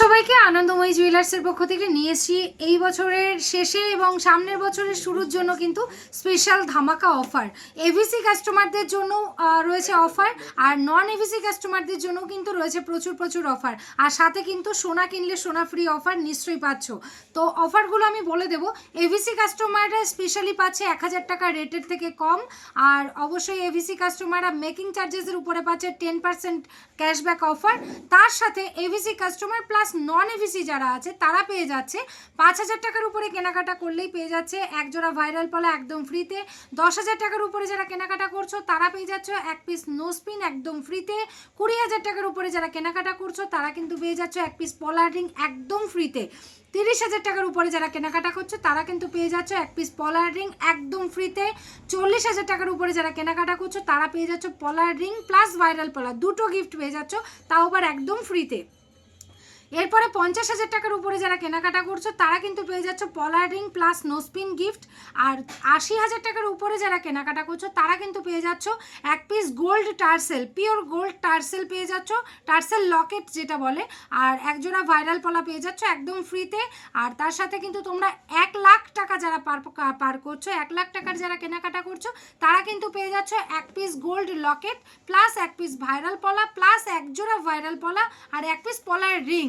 সবাইকে আনন্দময়ী জুয়েলার্সের পক্ষ থেকে নিয়ে এসেছি। এই বছরের শেষে এবং সামনের বছরের শুরুর জন্য কিন্তু স্পেশাল ধামাকা অফার এভিসি কাস্টমারদের জন্য রয়েছে অফার আর নন এভিসি কাস্টমারদের জন্য কিন্তু রয়েছে প্রচুর প্রচুর অফার আর সাথে কিন্তু সোনা কিনলে সোনা ফ্রি অফার নিশ্চয়ই পাচ্ছ। তো অফারগুলো আমি বলে দেবো। এভিসি কাস্টমাররা স্পেশালি পাচ্ছে এক হাজার টাকা রেটের থেকে কম। আর অবশ্যই এভিসি কাস্টমাররা মেকিং চার্জেসের উপরে পাচ্ছে টেন পার্সেন্ট ক্যাশব্যাক অফার তার সাথে AVC customer plus non AVC যারা আছে, তারা পেয়ে যাচ্ছে। পাঁচ হাজার টাকার উপরে কেনাকাটা করলেই পেয়ে যাচ্ছে। এক জোড়া ভাইরাল পলা একদম ফ্রিতে দশ হাজার টাকার উপরে যারা কেনাকাটা করছ, তারা পেয়ে যাচ্ছ। এক পিস নো স্পিন একদম ফ্রিতে কুড়ি হাজার টাকার উপরে যারা কেনাকাটা করছ, তারা কিন্তু পেয়ে যাচ্ছ এক পিস পলার রিং একদম ফ্রিতে তিরিশ হাজার টাকার উপরে যারা কেনাকাটা করছ, তারা কিন্তু পেয়ে যাচ্ছ এক পিস পলার রিং একদম ফ্রিতে চল্লিশ হাজার টাকার উপরে যারা কেনাকাটা করছ, তারা পেয়ে যাচ্ছ পলার রিং প্লাস ভাইরাল পলা। দুটো গিফট পেয়ে যাচ্ছ, তাও আবার একদম ফ্রিতে এরপরে পঞ্চাশ হাজার টাকার উপরে যারা কেনাকাটা করছ, তারা কিন্তু পেয়ে যাচ্ছ পলার ring plus nose pin gift আর আশি হাজার টাকার উপরে যারা কেনাকাটা করছ, তারা কিন্তু পেয়ে যাচ্ছ এক পিস গোল্ড টার্সেল পিওর গোল্ড টার্সেল পেয়ে যাচ্ছ। টার্সেল লকেট যেটা বলে, আর একজোড়া ভাইরাল পলা পেয়ে যাচ্ছ একদম ফ্রিতে আর তার সাথে কিন্তু তোমরা এক লাখ টাকা যারা পার পার করছ, এক লাখ টাকার যারা কেনাকাটা করছ, তারা কিন্তু পেয়ে যাচ্ছ এক পিস গোল্ড লকেট প্লাস এক পিস ভাইরাল পলা প্লাস একজোড়া ভাইরাল পলা, আর এক পিস পলার রিং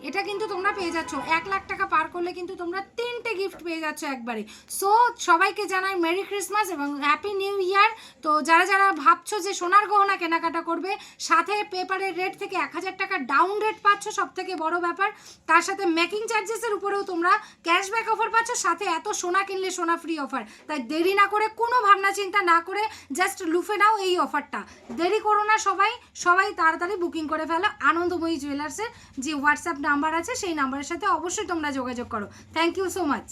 এটা কিন্তু তোমরা পেয়ে যাচ্ছ। এক লাখ টাকা পার করলে কিন্তু তোমরা তিনটে গিফট পেয়ে যাচ্ছ একবারে। সো সবাইকে জানাই মেরি ক্রিসমাস এবং হ্যাপি নিউ ইয়ার তো যারা যারা ভাবছ যে সোনার গহনা কেনাকাটা করবে, সাথে পেপারের রেট থেকে এক হাজার টাকা ডাউন রেট পাচ্ছ সব থেকে বড় ব্যাপার। তার সাথে মেকিং চার্জেসের উপরেও তোমরা ক্যাশব্যাক অফার পাচ্ছ, সাথে এত সোনা কিনলে সোনা ফ্রি অফার তাই দেরি না করে কোনো ভাবনা চিন্তা না করে জাস্ট লুফে নাও এই অফারটা দেরি করো না সবাই সবাই তাড়াতাড়ি বুকিং করে ফেলো। আনন্দময়ী জুয়েলার্সের যে হোয়াটসঅ্যাপ নাম্বার আছে সেই নাম্বারের সাথে অবশ্যই তোমরা যোগাযোগ করো। Thank you so much